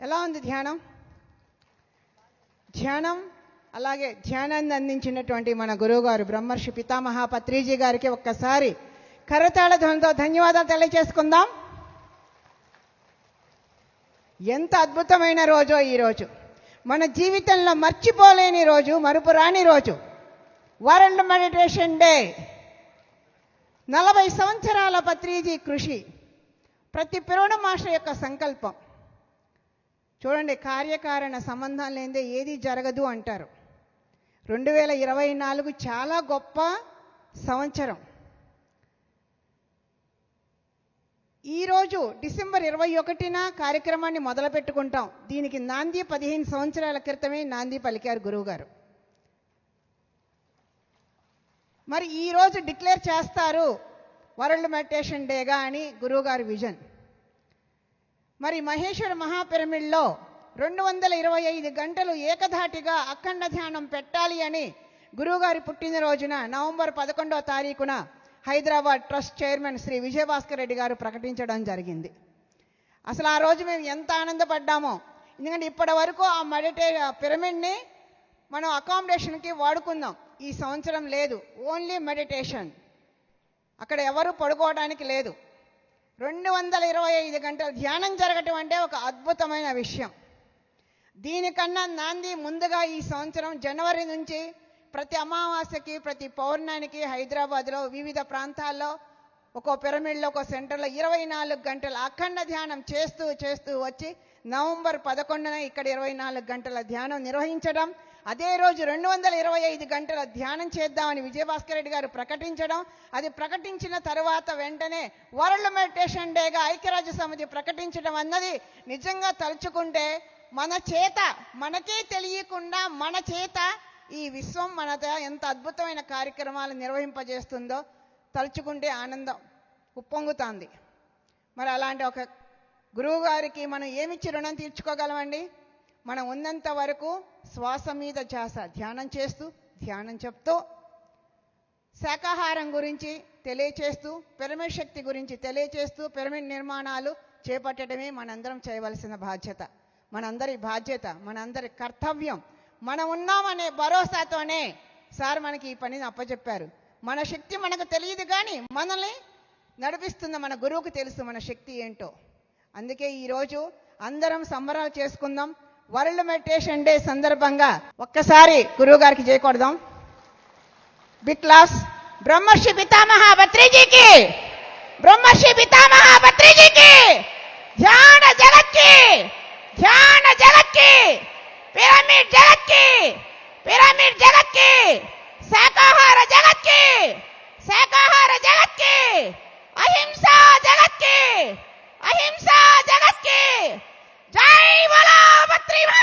ఎలా ఉంది ధ్యానం? ధ్యానం అలాగే ధ్యానాన్ని అందించినటువంటి మన గురువుగారు బ్రహ్మర్షి పితామహ పత్రిజీ గారికి ఒక్కసారి కరతాళ ధ్వనితో ధన్యవాదాలు తెలియజేసుకుందాం. ఎంత అద్భుతమైన రోజో ఈ రోజు. మన జీవితంలో మర్చిపోలేని రోజు మరుపురాని రోజు. World meditation day. నలభై సంవత్సరాల పత్రిజీ కృషి. ప్రతి పిరోణ మాస్టర్ యొక్క సంకల్పం. చూడండి కార్యకారణ సంబంధం లేనిదే ఏది జరగదు అంటారు. రెండు వేల ఇరవై నాలుగు చాలా గొప్ప సంవత్సరం. ఈరోజు డిసెంబర్ ఇరవై ఒకటిన కార్యక్రమాన్ని మొదలు పెట్టుకుంటాం దీనికి నాంది పదిహేను సంవత్సరాల క్రితమే నాంది పలికారు గురువుగారు. మరి ఈరోజు డిక్లేర్ చేస్తారు వరల్డ్ మెడిటేషన్ డేగా అని గురువుగారి విజన్. మరి మహేశ్వర మహాపిరమిడ్లో రెండు వందల ఇరవై ఐదు గంటలు ఏకధాటిగా అఖండ ధ్యానం పెట్టాలి అని గురువుగారి పుట్టినరోజున నవంబర్ పదకొండవ తారీఖున హైదరాబాద్ ట్రస్ట్ చైర్మన్ శ్రీ విజయభాస్కర్ రెడ్డి గారు ప్రకటించడం జరిగింది. అసలు ఆ రోజు మేము ఎంత ఆనందపడ్డామో. ఎందుకంటే ఇప్పటి వరకు ఆ మెడిటే పిరమిడ్ని మనం అకామిడేషన్కి వాడుకుందాం. ఈ సంవత్సరం లేదు. Only meditation. అక్కడ ఎవరు పడుకోవడానికి లేదు. రెండు వందల ఇరవై ఐదు గంటలు ధ్యానం జరగటం అంటే ఒక అద్భుతమైన విషయం. దీనికన్నా నాంది ముందుగా ఈ సంవత్సరం జనవరి నుంచి ప్రతి అమావాస్యకి ప్రతి పౌర్ణానికి హైదరాబాద్లో వివిధ ప్రాంతాల్లో ఒక్కో పిరమిడ్లో ఒక సెంటర్లో ఇరవై నాలుగు గంటల అఖండ ధ్యానం చేస్తూ చేస్తూ వచ్చి నవంబర్ పదకొండున ఇక్కడ ఇరవై నాలుగు గంటల ధ్యానం నిర్వహించడం అదే రోజు రెండు వందల ఇరవై ఐదు గంటల ధ్యానం చేద్దామని విజయభాస్కర్ రెడ్డి గారు ప్రకటించడం అది ప్రకటించిన తర్వాత వెంటనే వరల్డ్ మెడిటేషన్ డేగా ఐక్యరాజ్య సమితి ప్రకటించడం అన్నది నిజంగా తలుచుకుంటే మన చేత మనకే తెలియకుండా మన చేత ఈ విశ్వం మన ఎంత అద్భుతమైన కార్యక్రమాలు నిర్వహింపజేస్తుందో తలుచుకుంటే ఆనందం ఉప్పొంగుతోంది. మరి అలాంటి ఒక గురువు గారికి మనం ఏమిచ్చి రుణం తీర్చుకోగలమండి? మనం ఉన్నంత వరకు శ్వాస మీద ధ్యాస ధ్యానం చేస్తూ ధ్యానం చెప్తూ శాకాహారం గురించి తెలియచేస్తూ పిరమిడ్ శక్తి గురించి తెలియచేస్తూ పిరమిడ్ నిర్మాణాలు చేపట్టడమే మనందరం చేయవలసిన బాధ్యత. మనందరి బాధ్యత మనందరి కర్తవ్యం. మనం ఉన్నామనే భరోసాతోనే సార్ మనకి ఈ పనిని అప్పచెప్పారు మన శక్తి మనకు తెలియదు కానీ మనల్ని నడిపిస్తున్న మన గురువుకు తెలుసు మన శక్తి ఏంటో. అందుకే ఈరోజు అందరం సంబరాలు చేసుకుందాం. వరల్డ్ మెడిటేషన్ డే సందర్భంగా ఒక్కసారి గురువు గారికి చేయకూడదాం బిక్లాస్ బ్రహ్మర్షి పితామహ భత్రిజీకి బ్రహ్మర్షి పితామహ భత్రిజీకి ధ్యాన జలక్కి ధ్యాన జలక్కి పిరమిడ్ జలక్కి పిరమిడ్ జలక్కి శాకాహార జగత్కి శాకాహార జగత్కి అహింసా జగత్కి అహింసా జగత్కి జై బలా భత్రి మహారాజ్